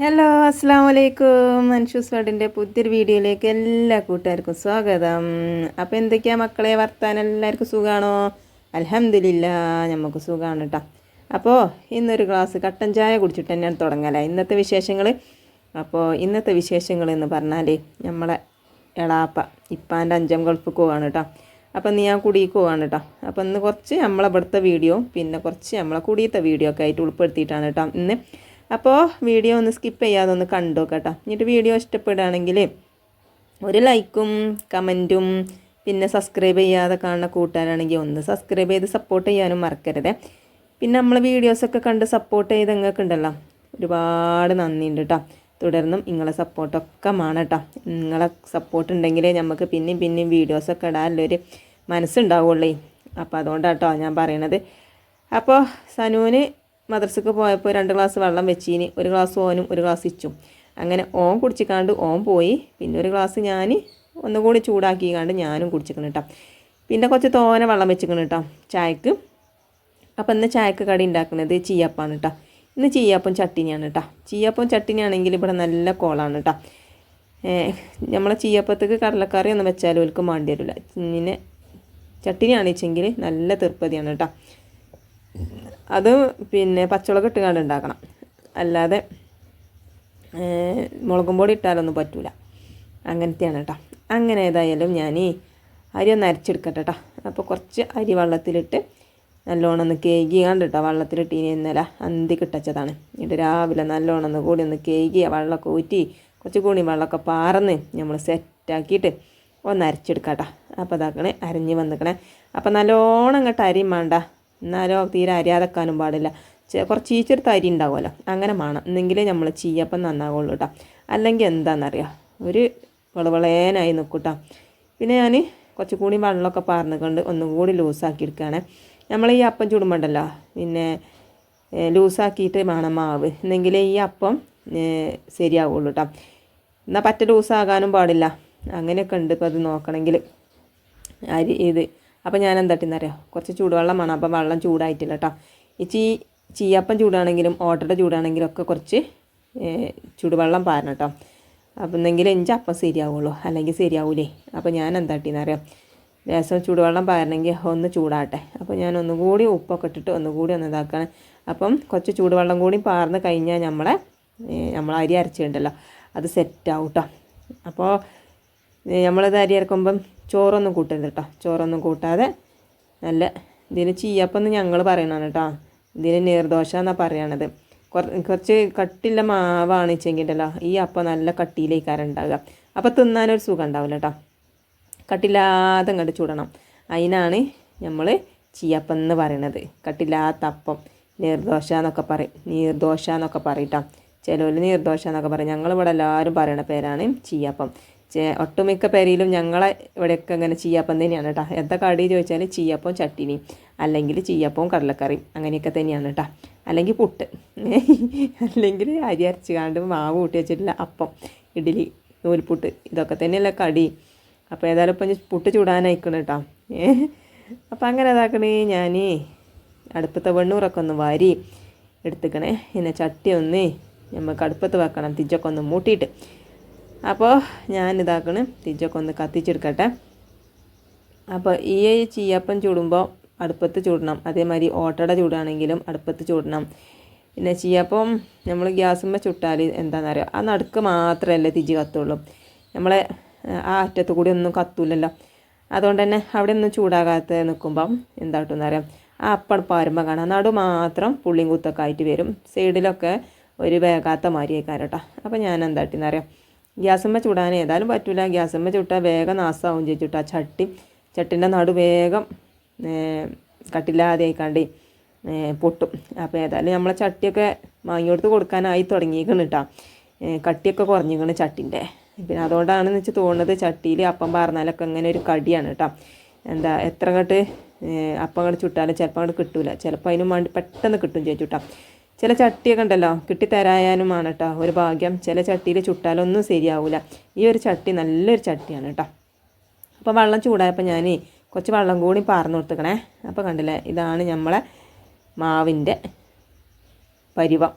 Hello അസ്സാം വലൈക്കും മൻഷൂസ് വേർഡിന്റെ പുതിയൊരു വീഡിയോയിലേക്ക് എല്ലാ കൂട്ടുകാർക്കും സ്വാഗതം. അപ്പോൾ എന്തൊക്കെയാ മക്കളെ? വർത്താനം എല്ലാവർക്കും സുഖമാണോ അലഹമില്ല നമുക്ക് സുഖമാണ് കേട്ടോ അപ്പോൾ ഇന്നൊരു ക്ലാസ് കട്ടൻ ചായ കുടിച്ചിട്ട് തന്നെയാണ് തുടങ്ങല. ഇന്നത്തെ വിശേഷങ്ങൾ അപ്പോൾ ഇന്നത്തെ വിശേഷങ്ങൾ എന്ന് പറഞ്ഞാൽ നമ്മളെ എളാപ്പ ഇപ്പാന്റെ അഞ്ചാം ഗൾഫ് പോവാണ് കേട്ടോ അപ്പം നീ ഞാൻ കുടിയിൽ പോവാണ് കേട്ടോ അപ്പോൾ ഇന്ന് കുറച്ച് നമ്മളെ ഇവിടുത്തെ വീഡിയോ പിന്നെ കുറച്ച് നമ്മളെ കുടിയത്തെ വീഡിയോ ഒക്കെ ആയിട്ട് ഉൾപ്പെടുത്തിയിട്ടാണ് കേട്ടോ ഇന്ന് അപ്പോൾ വീഡിയോ ഒന്ന് സ്കിപ്പ് ചെയ്യാതെ ഒന്ന് കണ്ടു കേട്ടോ എന്നിട്ട് വീഡിയോ ഇഷ്ടപ്പെടുകയാണെങ്കിൽ ഒരു ലൈക്കും കമന്റും പിന്നെ സബ്സ്ക്രൈബ് ചെയ്യാതെ കാണുന്ന കൂട്ടുകാരാണെങ്കിൽ ഒന്ന് സബ്സ്ക്രൈബ് ചെയ്ത് സപ്പോർട്ട് ചെയ്യാനും മറക്കരുത്. പിന്നെ നമ്മൾ വീഡിയോസൊക്കെ കണ്ട് സപ്പോർട്ട് ചെയ്ത് നിങ്ങൾക്ക് ഉണ്ടല്ലോ. ഒരുപാട് നന്ദിയുണ്ട് കേട്ടോ തുടർന്നും നിങ്ങളെ സപ്പോർട്ടൊക്കെ വേണം കേട്ടോ നിങ്ങളെ സപ്പോർട്ട് ഉണ്ടെങ്കിലേ നമുക്ക് പിന്നെയും പിന്നെയും വീഡിയോസൊക്കെ ഇടാനുള്ളൊരു മനസ്സുണ്ടാവുള്ളേ. അപ്പോൾ അതുകൊണ്ടാണ് കേട്ടോ ഞാൻ പറയണത്. അപ്പോൾ സനുവിന് മദ്രസക്ക് പോയപ്പോൾ രണ്ട് ഗ്ലാസ് വെള്ളം വെച്ചീന്. ഒരു ഗ്ലാസ് ഓനും ഒരു ഗ്ലാസ് ഇച്ചും. അങ്ങനെ ഓൻ കുടിച്ചിക്കാണ്ട് ഓൻ പോയി. പിന്നെ ഒരു ഗ്ലാസ് ഞാൻ ഒന്നുകൂടി ചൂടാക്കിക്കാണ്ട് ഞാനും കുടിച്ചിക്കണം കേട്ടോ പിന്നെ കുറച്ച് തോനെ വെള്ളം വെച്ചിക്കണം കേട്ടോ ചായക്ക്. അപ്പോൾ ഇന്ന് ചായക്ക് കടി ഉണ്ടാക്കുന്നത് ചീയപ്പാണ് കേട്ടോ ഇന്ന് ചീയപ്പം ചട്ടിനിയാണ് കേട്ടോ ചീയപ്പം ചട്ടിനിയാണെങ്കിൽ ഇവിടെ നല്ല കോളാണ് കേട്ടോ നമ്മളെ ചീയപ്പത്തേക്ക് കടലക്കറി ഒന്നും വെച്ചാലും ഒരിക്കലും മാണ്ടി വരില്ല ഇങ്ങനെ ചട്ടിനിയാണെച്ചെങ്കിൽ നല്ല തീർപ്പതിയാണ് കേട്ടോ അത് പിന്നെ പച്ചമുളക് ഇട്ടുകൊണ്ട് ഉണ്ടാക്കണം അല്ലാതെ മുളകും പൊടി ഇട്ടാലൊന്നും പറ്റൂല. അങ്ങനത്തെയാണ് കേട്ടോ അങ്ങനെ ഏതായാലും ഞാൻ അരി ഒന്ന് അരച്ചെടുക്കട്ടെ കേട്ടോ അപ്പോൾ കുറച്ച് അരി വെള്ളത്തിലിട്ട് നല്ലോണം ഒന്ന് കേകി കണ്ട് കേട്ടോ വെള്ളത്തിലിട്ട് ഇനി ഇന്നലെ അന്തി കിട്ടച്ചതാണ് എന്നിട്ട് രാവിലെ നല്ലോണം ഒന്ന് കൂടി ഒന്ന് കേകിയ വെള്ളമൊക്കെ ഊറ്റി കുറച്ച് കൂടി വെള്ളമൊക്കെ പാർന്ന് നമ്മൾ സെറ്റാക്കിയിട്ട് ഒന്ന് അരച്ചെടുക്കാം കേട്ടോ അപ്പോൾ അതാക്കണേ അരഞ്ഞ് വന്നിക്കണേ. അപ്പോൾ നല്ലോണം കേട്ടോ അരിയും വേണ്ട എന്നാലോ തീരെ അരിയാതെക്കാനും പാടില്ല. കുറച്ച് ഈച്ചെടുത്ത് അരി ഉണ്ടാവുമല്ലോ. അങ്ങനെ വേണം എന്നെങ്കിലേ നമ്മൾ ചീയപ്പം നന്നാവുള്ളൂ കേട്ടോ അല്ലെങ്കിൽ എന്താണെന്നറിയാം ഒരു വിളവിളേനായി നിൽക്കൂട്ടോ പിന്നെ ഞാൻ കുറച്ച് കൂടി വെള്ളമൊക്കെ പാർന്നുകൊണ്ട് ഒന്നും കൂടി ലൂസാക്കി എടുക്കുകയാണ്. നമ്മൾ ഈ അപ്പം ചുടുമ്പോണ്ടല്ലോ? പിന്നെ ലൂസാക്കിയിട്ട് വേണം മാവ്. എന്നെങ്കിലേ ഈ അപ്പം ശരിയാവുള്ളൂ കേട്ടോ എന്നാൽ പറ്റ ലൂസാകാനും പാടില്ല. അങ്ങനെയൊക്കെ ഉണ്ട്. ഇപ്പോൾ അത് നോക്കണമെങ്കിൽ. അരി ഇത് അപ്പോൾ ഞാൻ എന്താട്ടിന്നറിയാം കുറച്ച് ചൂടുവെള്ളം വേണം അപ്പോൾ വെള്ളം ചൂടായിട്ടില്ല കേട്ടോ ഈ ചീ ചീയപ്പം ചൂടാണെങ്കിലും ഓട്ടയുടെ ചൂടാണെങ്കിലും ഒക്കെ കുറച്ച് ചൂടുവെള്ളം പാരണം കേട്ടോ അപ്പം എന്നെങ്കിൽ എന്റെ അപ്പം ശരിയാവുള്ളൂ. അല്ലെങ്കിൽ ശരിയാവൂലേ. അപ്പോൾ ഞാൻ എന്താട്ടിന്നറിയാം രസം ചൂടുവെള്ളം പാരണമെങ്കിൽ ഒന്ന് ചൂടാട്ടെ. അപ്പോൾ ഞാൻ ഒന്നുകൂടി ഉപ്പൊക്കെ ഇട്ടിട്ട് ഒന്നുകൂടി ഒന്ന് ഇതാക്കണം. അപ്പം കുറച്ച് ചൂടുവെള്ളം കൂടി പാർന്ന് കഴിഞ്ഞാൽ നമ്മളെ നമ്മൾ അരി അരച്ചിട്ടുണ്ടല്ലോ അത് സെറ്റാവും കേട്ടോ അപ്പോൾ നമ്മളിത് അരി ഇറക്കുമ്പം ചോറൊന്നും കൂട്ടരുത് കേട്ടോ ചോറൊന്നും കൂട്ടാതെ നല്ല ഇതിന് ചീയപ്പം ഞങ്ങൾ പറയണതാണ് കേട്ടോ ഇതിന് നീർദോശ എന്നാണ് പറയണത്. കുറച്ച് കട്ടിയുള്ള മാവാണ് വെച്ചെങ്കിലല്ലോ ഈ അപ്പം നല്ല കട്ടിയിലേക്കാരം ഉണ്ടാവുക അപ്പോൾ തിന്നാനൊരു സുഖം ഉണ്ടാവില്ല കേട്ടോ കട്ടില്ലാതെ അങ്ങോട്ട് ചൂടണം. അതിനാണ് നമ്മൾ ചീയപ്പം എന്ന് പറയണത്. കട്ടില്ലാത്ത അപ്പം. നീർദോശ എന്നൊക്കെ പറയും. നീർദോശ എന്നൊക്കെ പറയട്ടോ ചിലവർ നീർദോശ എന്നൊക്കെ പറയും. ഞങ്ങളിവിടെ എല്ലാവരും പറയണ പേരാണ് ചീയപ്പം. ഒട്ടുമിക്ക പേരിലും ഞങ്ങളെ ഇവിടെയൊക്കെ ഇങ്ങനെ ചീയപ്പം തന്നെയാണ് കേട്ടോ. എന്താ കടി ചോദിച്ചാൽ ചീയപ്പം ചട്ടിനി അല്ലെങ്കിൽ ചീയപ്പവും കടലക്കറിയും അങ്ങനെയൊക്കെ തന്നെയാണ് കേട്ടോ. അല്ലെങ്കിൽ പുട്ട് അല്ലെങ്കിൽ അരി അരച്ച് കാണ്ട് മാവ് കൂട്ടി വെച്ചിട്ടുള്ള അപ്പം ഇഡ്ഡലി നൂൽപുട്ട് ഇതൊക്കെ തന്നെയല്ലേ കടി. അപ്പോൾ ഏതായാലും ഇപ്പം പുട്ട് ചൂടാനായിക്കണം കേട്ടോ. അപ്പം അങ്ങനെ ഇതാക്കണേ. ഞാൻ അടുപ്പത്തെ വെണ്ണൂറൊക്കെ ഒന്ന് വാരി എടുത്തുക്കണേ. പിന്നെ ചട്ടി ഒന്ന് നമുക്ക് അടുപ്പത്ത് വെക്കണം. തിജൊക്കെ ഒന്ന് മൂട്ടിയിട്ട്. അപ്പോൾ ഞാൻ ഇതാക്കണ് തിരിച്ചൊക്കെ ഒന്ന് കത്തിച്ചെടുക്കട്ടെ. അപ്പോൾ ഈ ചീയപ്പം ചൂടുമ്പോൾ അടുപ്പത്ത് ചൂടണം. അതേമാതിരി ഓട്ടട ചൂടാണെങ്കിലും അടുപ്പത്ത് ചൂടണം. പിന്നെ ചീയപ്പം നമ്മൾ ഗ്യാസുമ്മ ചുട്ടാൽ എന്താണെന്നറിയോ ആ നടുക്ക് മാത്രമല്ലേ തിജി കത്തുള്ളൂ. നമ്മളെ ആ അറ്റത്ത് കൂടി ഒന്നും കത്തൂലല്ലോ. അതുകൊണ്ട് തന്നെ അവിടെ ഒന്നും ചൂടാകാത്ത നിൽക്കുമ്പം എന്താട്ടെന്നറിയാം? ആ അപ്പം പാരുമ്പോൾ കാണാം. നടു മാത്രം പുള്ളിയും കുത്തൊക്കെ ആയിട്ട് വരും. സൈഡിലൊക്കെ ഒരു വേകാത്ത മാതിരി ആയിക്കാരട്ടോ അപ്പോൾ ഞാൻ എന്താട്ടിന്നറിയാം ഗ്യാസമ്മ ചുടാൻ ഏതായാലും പറ്റില്ല ഗ്യാസമ്മ ചുട്ടാൽ വേഗം നാസാവും ചേച്ചിട്ടാ ചട്ടി ചട്ടിന്റെ നടു വേഗം കട്ടില്ലാതെ ആയിക്കാണ്ട് പൊട്ടും. അപ്പോൾ ഏതായാലും നമ്മളെ ചട്ടിയൊക്കെ വാങ്ങിയെടുത്ത് കൊടുക്കാനായി തുടങ്ങിയിരിക്കണം കേട്ടോ കട്ടിയൊക്കെ കുറഞ്ഞിരിക്കണം ചട്ടിന്റെ പിന്നെ അതുകൊണ്ടാണെന്ന് വെച്ച് തോന്നുന്നത് ചട്ടിയിൽ അപ്പം പാർന്നാലൊക്കെ അങ്ങനെ ഒരു കടിയാണ് കേട്ടോ എന്താ എത്ര അങ്ങോട്ട് അപ്പം അങ്ങോട്ട് ചുട്ടാലും ചിലപ്പോൾ അങ്ങോട്ട് കിട്ടില്ല ചിലപ്പോൾ അതിനും വേണ്ടി പെട്ടെന്ന് കിട്ടും ചേച്ചുട്ടാ ചില ചട്ടിയൊക്കെ ഉണ്ടല്ലോ കിട്ടിത്തരായാനുമാണ് കേട്ടോ ഒരു ഭാഗ്യം. ചില ചട്ടിയിൽ ചുട്ടാലൊന്നും ശരിയാവില്ല ഈ ഒരു ചട്ടി നല്ലൊരു ചട്ടിയാണ് കേട്ടോ അപ്പോൾ വെള്ളം ചൂടായപ്പോൾ ഞാൻ കുറച്ച് വെള്ളം കൂടി പാർന്നു കൊടുത്തുക്കണേ. അപ്പോൾ കണ്ടില്ലേ ഇതാണ് നമ്മളെ മാവിന്റെ പരിവം.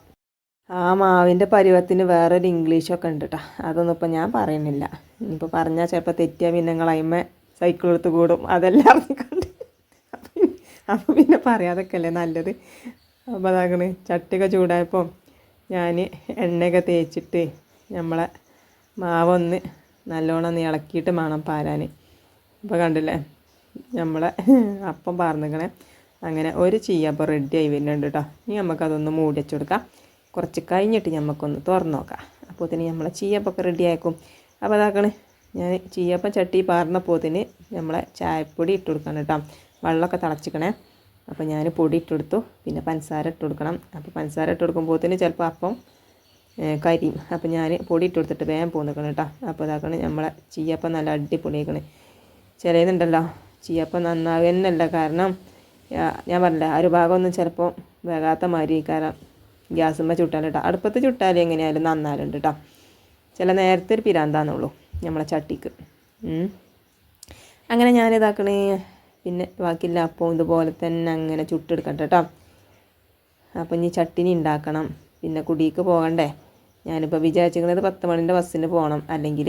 ആ മാവിന്റെ പരുവത്തിന് വേറൊരു ഇംഗ്ലീഷൊക്കെ ഉണ്ട് കേട്ടോ അതൊന്നും ഇപ്പം ഞാൻ പറയുന്നില്ല. ഇനിയിപ്പോൾ പറഞ്ഞാൽ ചിലപ്പോൾ തെറ്റിയ പിന്നെ അയിമ സൈക്കിൾ എടുത്ത് കൂടും. അതെല്ലാം അപ്പോൾ പിന്നെ പറയാതൊക്കെ അല്ലേ നല്ലത്. അപ്പോൾ അതാകണ് ചട്ടിയൊക്കെ ചൂടായപ്പോൾ ഞാൻ എണ്ണയൊക്കെ തേച്ചിട്ട് നമ്മളെ മാവൊന്ന് നല്ലോണം ഒന്ന് ഇളക്കിയിട്ട് വേണം പാരാൻ അപ്പോൾ കണ്ടില്ലേ നമ്മളെ അപ്പം പാർന്നിക്കണേ. അങ്ങനെ ഒരു ചീയപ്പം റെഡി ആയി വരുന്നുണ്ട് കേട്ടോ ഇനി നമുക്കതൊന്ന് മൂടി വെച്ച് കൊടുക്കാം. കുറച്ച് കഴിഞ്ഞിട്ട് നമുക്കൊന്ന് തുറന്ന് നോക്കാം. അപ്പോൾ തന്നെ നമ്മളെ ചീയപ്പൊക്കെ റെഡി ആക്കും അപ്പോൾ അതാക്കണ് ഞാൻ ചീയപ്പം ചട്ടി പാർന്നപ്പോൾ തന്നെ നമ്മളെ ചായപ്പൊടി ഇട്ട് കൊടുക്കണം കേട്ടോ വെള്ളമൊക്കെ തിളച്ചിക്കണേ. അപ്പോൾ ഞാൻ പൊടി ഇട്ടെടുത്തു. പിന്നെ പഞ്ചസാര ഇട്ട് കൊടുക്കണം അപ്പോൾ പഞ്ചസാര ഇട്ട് കൊടുക്കുമ്പോഴത്തേന് ചിലപ്പോൾ അപ്പം കരിയും. അപ്പോൾ ഞാൻ പൊടി ഇട്ട് കൊടുത്തിട്ട് വേഗം പോന്നിക്കണം കേട്ടോ അപ്പോൾ ഇതാക്കണം നമ്മളെ ചീയപ്പം നല്ല അടിപൊളിയാക്കണേ ചിലതുണ്ടല്ലോ ചീയപ്പം നന്നാകുന്നല്ല കാരണം ഞാൻ പറഞ്ഞില്ല ആ ഒരു ഭാഗമൊന്നും ചിലപ്പോൾ വേകാത്ത മാതിരി കാരണം ഗ്യാസുമ്മ ചുട്ടാൽ കേട്ടോ അടുപ്പത്ത് ചുട്ടാൽ എങ്ങനെയായാലും നന്നാലുണ്ട് കേട്ടോ ചില നേരത്തെ ഒരു പിരാന്താന്നുള്ളൂ നമ്മളെ ചട്ടിക്ക്. അങ്ങനെ ഞാനിതാക്കണേ പിന്നെ ബാക്കിയുള്ള അപ്പവും ഇതുപോലെ തന്നെ അങ്ങനെ ചുട്ടെടുക്കട്ടെ കേട്ടോ. അപ്പം ഇനി ചട്ടിനി ഉണ്ടാക്കണം. പിന്നെ കുടിക്ക് പോകണ്ടേ. ഞാനിപ്പോൾ വിചാരിച്ചിരിക്കുന്നത് പത്ത് മണിന്റെ ബസ്സിന് പോകണം. അല്ലെങ്കിൽ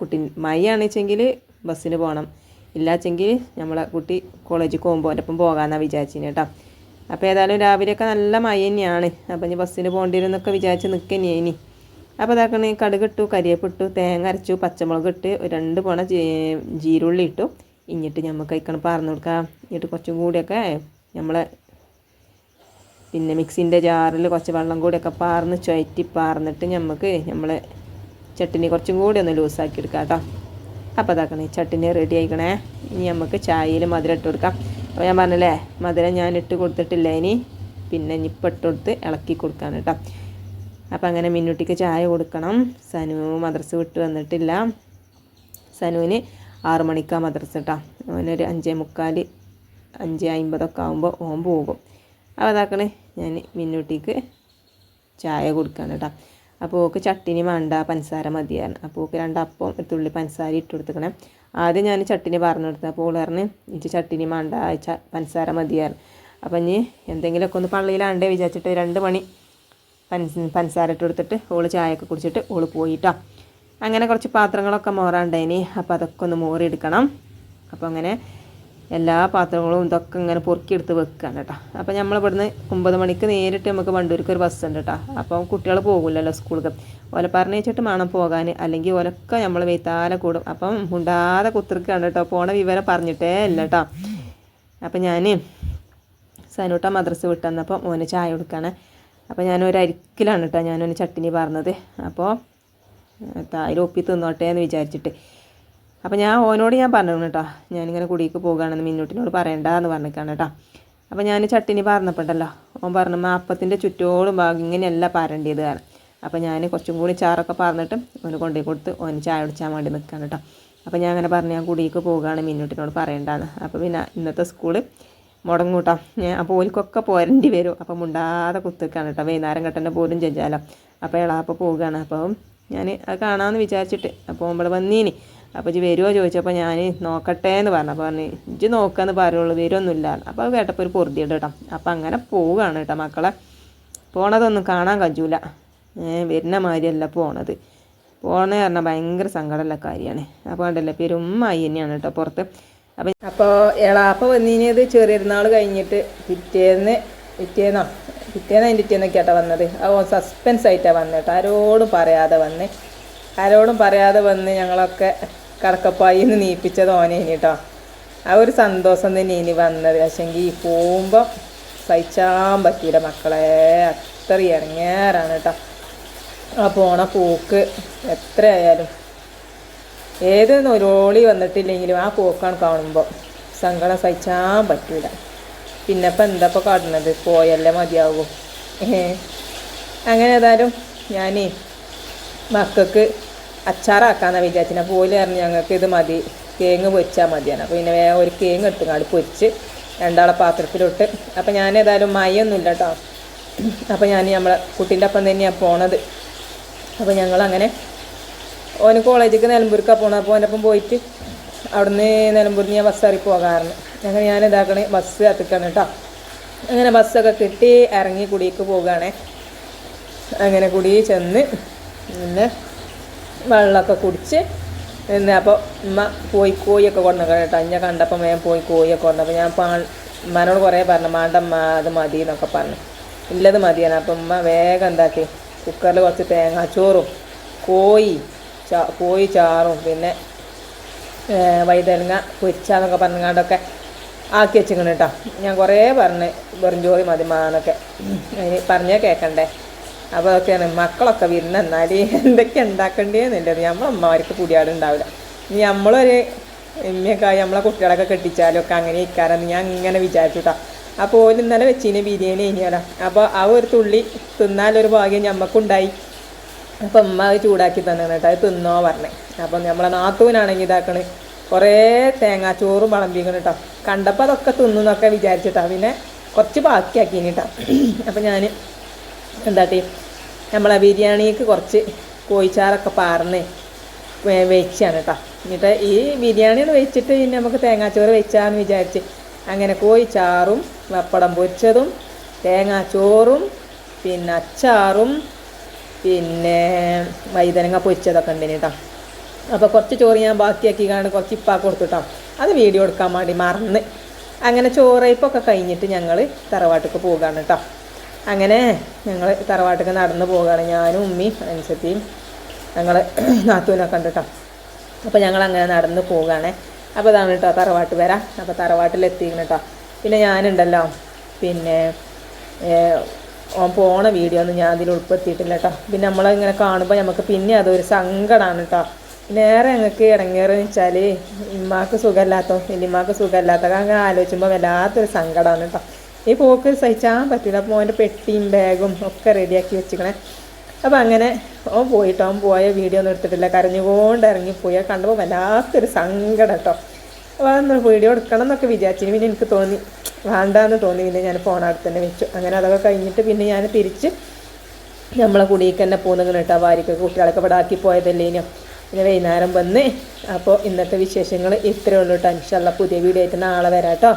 കുട്ടി മഴയാണെന്ന് വെച്ചെങ്കിൽ ബസ്സിന് പോകണം. ഇല്ലാച്ചെങ്കിൽ നമ്മളെ കുട്ടി കോളേജിൽ പോകുമ്പോൾ എന്റെ ഒപ്പം പോകാമെന്നാണ് വിചാരിച്ചിന് കേട്ടോ. അപ്പോൾ ഏതായാലും രാവിലെയൊക്കെ നല്ല മഴ തന്നെയാണ്. അപ്പോൾ ഇനി ബസ്സിന് പോകേണ്ടി വരും എന്നൊക്കെ വിചാരിച്ച് നിൽക്കുക ഇനി അപ്പോൾ അതാക്കണേ കടുകിട്ടു കരിയപ്പിട്ടു തേങ്ങ അരച്ചു പച്ചമുളക് ഇട്ട് രണ്ട് പോണ ജീരുള്ളി ഇട്ടു. ഇഞ്ഞിട്ട് നമുക്ക് കഴിക്കണം. പറഞ്ഞു കൊടുക്കാം ഇങ്ങോട്ട് കുറച്ചും കൂടിയൊക്കെ നമ്മളെ പിന്നെ മിക്സിന്റെ ജാറിൽ കുറച്ച് വെള്ളം കൂടിയൊക്കെ പാർന്ന് ചുയറ്റി പാർന്നിട്ട് നമുക്ക് നമ്മൾ ചട്ടിനി കുറച്ചും കൂടി ഒന്ന് ലൂസാക്കി എടുക്കാം കേട്ടോ അപ്പോൾ അതാക്കണേ ചട്ടിനി റെഡി ആയിക്കണേ. ഇനി നമുക്ക് ചായയിൽ മധുരം ഇട്ട് കൊടുക്കാം. അപ്പോൾ ഞാൻ പറഞ്ഞല്ലേ മധുരം ഞാൻ ഇട്ട് കൊടുത്തിട്ടില്ല ഇനി. പിന്നെ ഇനിയിപ്പോൾ ഇട്ട് കൊടുത്ത് ഇളക്കി കൊടുക്കാം കേട്ടോ അപ്പം അങ്ങനെ മിന്നുട്ടിക്ക് ചായ കൊടുക്കണം. സനു മദ്രസ് വിട്ട് വന്നിട്ടില്ല. സനുവിന് ആറ് മണിക്കാണ് മദ്രസ കേട്ടോ അവനൊരു അഞ്ചേ മുക്കാൽ അഞ്ച് അമ്പതൊക്കെ ആകുമ്പോൾ ഓം പോകും. അപ്പോൾ അതാക്കണേ ഞാൻ മിന്നൂട്ടിക്ക് ചായ കൊടുക്കുകയാണ് കേട്ടോ അപ്പോൾ ഓക്ക് ചട്ടിനി വേണ്ട പഞ്ചസാര മതിയാണ് അപ്പോൾ ഓക്ക് രണ്ടപ്പം ഒരു തുള്ളി പഞ്ചസാര ഇട്ട് കൊടുത്തേക്കണേ. ആദ്യം ഞാൻ ചട്ടിനി പറഞ്ഞു കൊടുത്തത് അപ്പോൾ ഓൾ പറഞ്ഞ് എനിക്ക് ചട്ടിനി വേണ്ട പഞ്ചസാര മതിയാണ് അപ്പം ഇനി എന്തെങ്കിലുമൊക്കെ ഒന്ന് പള്ളിയിലാണ്ടേ വിചാരിച്ചിട്ട് രണ്ട് മണി പഞ്ച പഞ്ചസാര ഇട്ട് കൊടുത്തിട്ട് ഓൾ ചായയൊക്കെ കുടിച്ചിട്ട് ഓൾ പോയിട്ടോ അങ്ങനെ കുറച്ച് പാത്രങ്ങളൊക്കെ മോറാണ്ടേനി അപ്പോൾ അതൊക്കെ ഒന്ന് മോറിയെടുക്കണം. അപ്പോൾ അങ്ങനെ എല്ലാ പാത്രങ്ങളും ഇതൊക്കെ ഇങ്ങനെ പൊറുക്കിയെടുത്ത് വെക്കുകയാണ് കേട്ടോ. അപ്പോൾ നമ്മൾ ഇവിടുന്ന് ഒമ്പത് മണിക്ക് നേരിട്ട് നമുക്ക് വണ്ടൂർക്ക് ഒരു ബസ് ഉണ്ട് കേട്ടോ. അപ്പം കുട്ടികൾ പോകില്ലല്ലോ സ്കൂൾക്ക്. ഓല പറഞ്ഞേച്ചിട്ട് വേണം പോകാൻ. അല്ലെങ്കിൽ ഓലൊക്കെ നമ്മൾ വെയ്ത്താലെ കൂടും. അപ്പം മുണ്ടാതെ കുത്തിർക്കാണ് കേട്ടോ. പോണ വിവരം പറഞ്ഞിട്ടേ ഇല്ല കേട്ടോ. അപ്പം ഞാൻ സനൂട്ട മദ്രസ് വിട്ടന്നപ്പോൾ ഓന് ചായ കൊടുക്കുകയാണ് അപ്പോൾ ഞാൻ ഒരു അരിക്കിലാണ് കേട്ടോ. ഞാനൊന്ന് ചട്ടിനി പറഞ്ഞത് അപ്പോൾ തായിൽ ഒപ്പി തിന്നോട്ടെ എന്ന് വിചാരിച്ചിട്ട്. അപ്പോൾ ഞാൻ ഓനോട് ഞാൻ പറഞ്ഞു കേട്ടോ ഞാനിങ്ങനെ കുടിക്ക് പോകുകയാണെന്ന് പറയണ്ട എന്ന് പറഞ്ഞിട്ടാണ് കേട്ടോ അപ്പോൾ ഞാൻ ചട്ടിനി പറഞ്ഞപ്പോണ്ടല്ലോ ഓൻ പറഞ്ഞു അപ്പത്തിന്റെ ചുറ്റോടും ഭാഗം ഇങ്ങനെയല്ല പരണ്ടിയത് കാരണം അപ്പോൾ ഞാൻ കുറച്ചും കൂടി ചാറൊക്കെ പറഞ്ഞിട്ട് ഓന് കൊണ്ടുപോയി കൊടുത്ത് ഓന് ചായ കുടിച്ചാൻ വേണ്ടി നിൽക്കുകയാണ് കേട്ടോ അപ്പോൾ ഞാൻ അങ്ങനെ പറഞ്ഞു ഞാൻ കുടിക്ക് പോകുകയാണ് മിന്നൂട്ടിനോട് പറയണ്ടാന്ന്. അപ്പോൾ പിന്നെ ഇന്നത്തെ സ്കൂൾ മുടങ്ങും കേട്ടോ ഞാൻ അപ്പോൾ ഓലിക്കൊക്കെ പോരേണ്ടി വരും. അപ്പം മുണ്ടാതെ കുത്തിക്കാണ് കേട്ടോ വൈകുന്നേരം കെട്ടന്റെ പോലും ചെഞ്ചാലോ അപ്പോൾ ഇളാപ്പം പോവുകയാണ്. അപ്പം ഞാൻ അത് കാണാമെന്ന് വിചാരിച്ചിട്ട്. അപ്പോൾ ഇവിടെ വന്നീനി. അപ്പോൾ ഇജ്ജ് വരുമോ ചോദിച്ചപ്പോൾ ഞാൻ നോക്കട്ടെ എന്ന് പറഞ്ഞു. അപ്പോൾ പറഞ്ഞു ഇജ്ജ് നോക്കാന്ന് പറയുള്ളൂ വരുമൊന്നുമില്ല അപ്പോൾ അത് കേട്ടപ്പോൾ ഒരു പൊറുതിയുണ്ട് കേട്ടോ. അപ്പോൾ അങ്ങനെ പോവുകയാണ് കേട്ടോ മക്കളെ. പോണതൊന്നും കാണാൻ ഏ വരുന്ന മാതിരിയല്ല പോണത്. പോണേ പറഞ്ഞാൽ ഭയങ്കര സങ്കടമുള്ള കാര്യമാണ്. അപ്പോൾ കണ്ടല്ലേ പെരുമ്മായി തന്നെയാണ് കേട്ടോ പുറത്ത്. അപ്പം അപ്പോൾ എളാപ്പ വന്നിനത് നാൾ കഴിഞ്ഞിട്ട് പിറ്റേന്ന് പിറ്റേന്നോ പിറ്റേന്ന് അതിന്റെ പിറ്റേന്നൊക്കെ വന്നത്. അത് സസ്പെൻസ് ആയിട്ടാണ് വന്നത് കേട്ടോ ആരോടും പറയാതെ വന്ന്. ആരോടും പറയാതെ വന്ന് ഞങ്ങളൊക്കെ കടക്കപ്പായി നിന്ന് നീപ്പിച്ചത് ഓനേനി കേട്ടോ ആ ഒരു സന്തോഷം തന്നെ ഇനി വന്നത്. പക്ഷെങ്കിൽ പോകുമ്പോൾ സഹിച്ചാൻ പറ്റിയില്ല മക്കളെ. അത്ര ഇറങ്ങാറാണ് കേട്ടോ ആ പോണ പോക്ക് എത്രയായാലും. ഏത് നൊരോളി വന്നിട്ടില്ലെങ്കിലും ആ പോക്കാണ് കാണുമ്പോൾ സങ്കടം സഹിച്ചാൻ പറ്റൂല. പിന്നെ ഇപ്പം എന്താ ഇപ്പോൾ കാട്ടുന്നത് പോയല്ലേ മതിയാകും അങ്ങനെ ഏതായാലും ഞാനേ മക്കൾക്ക് അച്ചാറാക്കാന്നാണ് വിചാരിച്ചത്. അപ്പോൾ ഓൽ ഞങ്ങൾക്ക് ഇത് മതി. കേങ്ങ് പൊരിച്ചാൽ മതിയാണ് അപ്പോൾ പിന്നെ ഒരു കേങ്ങ് എടുത്തുങ്ങാണ്ട് പൊരിച്ച് രണ്ടാളെ പാത്രത്തിലോട്ട്. അപ്പോൾ ഞാൻ ഏതായാലും മയൊന്നുമില്ല കേട്ടോ അപ്പോൾ ഞാൻ നമ്മളെ കുട്ടീന്റെ ഒപ്പം തന്നെയാണ് പോണത്. അപ്പോൾ ഞങ്ങളങ്ങനെ ഓന് കോളേജിലേക്ക് നിലമ്പൂർക്കാണ് പോണത്. അപ്പോൾ ഓനൊപ്പം പോയിട്ട് അവിടുന്ന് നിലമ്പൂരിൽ ഞാൻ ബസ് ഇറങ്ങി പോകാറുണ്ട് അങ്ങനെ ഞാൻ ഇതാക്കണേ ബസ് കത്തിക്കാണ് കേട്ടോ. അങ്ങനെ ബസ്സൊക്കെ കിട്ടി ഇറങ്ങി കുടിക്ക് പോകുകയാണേ അങ്ങനെ കുടി ചെന്ന് പിന്നെ വെള്ളമൊക്കെ കുടിച്ച് പിന്നെ അപ്പോൾ ഉമ്മ പോയി കോഴിയൊക്കെ കൊണ്ടുവന്നു കേട്ടോ. അഞ്ഞ കണ്ടപ്പോൾ ഞാൻ പോയി കോഴിയൊക്കെ കൊണ്ടു അപ്പോൾ ഞാൻ പാ ഉമ്മാനോട് കുറേ പറഞ്ഞു മാണ്ടമ്മ അത് മതി എന്നൊക്കെ പറഞ്ഞു. ഇല്ലത് മതിയാണ്. അപ്പം ഉമ്മ വേഗം എന്താക്കി കുക്കറിൽ കുറച്ച് തേങ്ങാച്ചോറും കോഴി ചാ കോഴി ചാറും പിന്നെ വൈതനങ്ങ പൊരിച്ചാന്നൊക്കെ പറഞ്ഞാണ്ടൊക്കെ ആക്കി വെച്ചിങ്ങനെ കേട്ടോ. ഞാൻ കുറേ പറഞ്ഞ് വെറും ചോറി മതി മാന്നൊക്കെ അതിന് പറഞ്ഞേ കേൾക്കണ്ടേ അപ്പോൾ അതൊക്കെയാണ്. മക്കളൊക്കെ വരുന്ന എന്നാൽ എന്തൊക്കെ ഉണ്ടാക്കേണ്ടതെന്നുള്ളത് നമ്മളമ്മമാർക്ക് അമ്മമാർക്ക് പുടിയാടുണ്ടാവില്ല ഇനി നമ്മളൊരു എമ്മയൊക്കെ ആയി നമ്മളെ കുട്ടികളൊക്കെ കെട്ടിച്ചാലൊക്കെ അങ്ങനെ ഇരിക്കാറെന്ന് ഞാൻ ഇങ്ങനെ വിചാരിച്ചു കേട്ടോ അപ്പോൾ ഓൽ ഇന്നലെ വെച്ചിന് ബിരിയാണി കഴിഞ്ഞാലോ. അപ്പോൾ ആ ഒരു തുള്ളി തിന്നാലൊരു ഭാഗ്യം ഞമ്മക്കുണ്ടായി. അപ്പം അമ്മ അത് ചൂടാക്കി തന്നെ കേട്ടോ അത് തിന്നോ പറഞ്ഞേ. അപ്പം നമ്മളെ നാത്തൂനാണെങ്കിൽ ഇതാക്കണ്. കുറേ തേങ്ങാച്ചോറും വിളമ്പിക്കണം കേട്ടോ കണ്ടപ്പോൾ അതൊക്കെ തിന്നുന്നൊക്കെ വിചാരിച്ചിട്ടാ. പിന്നെ കുറച്ച് ബാക്കിയാക്കിന് കേട്ടോ അപ്പം ഞാൻ എന്താട്ടി? നമ്മളെ ബിരിയാണിക്ക് കുറച്ച് കോഴിച്ചാറൊക്കെ പാർന്ന് വെച്ചാണ് കേട്ടോ എന്നിട്ട് ഈ ബിരിയാണിയാണ് വെച്ചിട്ട് പിന്നെ നമുക്ക് തേങ്ങാച്ചോറ് വെച്ചാന്ന് വിചാരിച്ച് അങ്ങനെ കോഴിച്ചാറും പപ്പടം പൊരിച്ചതും തേങ്ങാച്ചോറും പിന്നെ അച്ചാറും പിന്നെ വൈതനങ്ങ പൊരിച്ചതൊക്കെ ഉണ്ട് കേട്ടോ അപ്പോൾ കുറച്ച് ചോറ് ഞാൻ ബാക്കിയാക്കി കാണും കുറച്ച് ഇപ്പാ കൊടുത്തുട്ടോ. അത് വീഡിയോ എടുക്കാൻ വേണ്ടി മറന്ന്. അങ്ങനെ ചോറയ്പ്പൊക്കെ കഴിഞ്ഞിട്ട് ഞങ്ങൾ തറവാട്ടിക്ക് പോകുകയാണ് കേട്ടോ അങ്ങനെ ഞങ്ങൾ തറവാട്ടിക്ക് നടന്ന് പോവുകയാണ് ഞാനും ഉമ്മയും അനുസത്തിയും ഞങ്ങൾ നാത്തൂനൊക്കെ ഉണ്ട് കേട്ടോ അപ്പോൾ ഞങ്ങൾ അങ്ങനെ നടന്ന് പോവുകയാണ് അപ്പോൾ ഇതാണ് കേട്ടോ തറവാട്ട് വരാം. അപ്പോൾ തറവാട്ടിലെത്തിക്കണം കേട്ടോ പിന്നെ ഞാനുണ്ടല്ലോ. പിന്നെ ഓൻ പോണ വീഡിയോ ഒന്നും ഞാൻ അതിൽ ഉൾപ്പെടുത്തിയിട്ടില്ല കേട്ടോ പിന്നെ നമ്മളിങ്ങനെ കാണുമ്പോൾ നമുക്ക് പിന്നെ അതൊരു സങ്കടമാണ് കേട്ടോ നേരെ ഞങ്ങൾക്ക് ഇടങ്ങേറെന്ന് വെച്ചാൽ ഇമ്മാക്ക് സുഖമില്ലാത്ത വലിയമ്മാക്ക് സുഖമില്ലാത്ത അങ്ങനെ ആലോചിക്കുമ്പോൾ വല്ലാത്തൊരു സങ്കടമാണ് കേട്ടോ ഈ പോക്ക് സഹിച്ചാൻ പറ്റില്ല അപ്പോൾ ഓന്റെ പെട്ടിയും ബാഗും ഒക്കെ റെഡിയാക്കി വെച്ചിക്കണേ. അപ്പോൾ അങ്ങനെ ഓൻ പോയിട്ടോ പോയ വീഡിയോ ഒന്നും എടുത്തിട്ടില്ല. കരഞ്ഞുകൊണ്ട് ഇറങ്ങിപ്പോയി കണ്ടപ്പോൾ വല്ലാത്തൊരു സങ്കടം കേട്ടോ അപ്പോൾ അതൊന്ന് വീഡിയോ എടുക്കണം എന്നൊക്കെ വിചാരിച്ചിന്. പിന്നെ എനിക്ക് തോന്നി വേണ്ടാന്ന് തോന്നി. പിന്നെ ഞാൻ ഫോൺ അടുത്ത് തന്നെ വെച്ചു. അങ്ങനെ അതൊക്കെ കഴിഞ്ഞിട്ട് പിന്നെ ഞാൻ തിരിച്ച് നമ്മളെ കുടിയിൽ തന്നെ പോകുന്നു കേട്ടോ വാരിക്കൊക്കെ കുട്ടികളൊക്കെ ഇവിടെ ആക്കി പോയതല്ലേ പിന്നെ വൈകുന്നേരം വന്ന്. അപ്പോൾ ഇന്നത്തെ വിശേഷങ്ങൾ ഇത്രയേ ഉള്ളൂ കേട്ടോ പുതിയ വീഡിയോ ആയിട്ട് നാളെ വരാം കേട്ടോ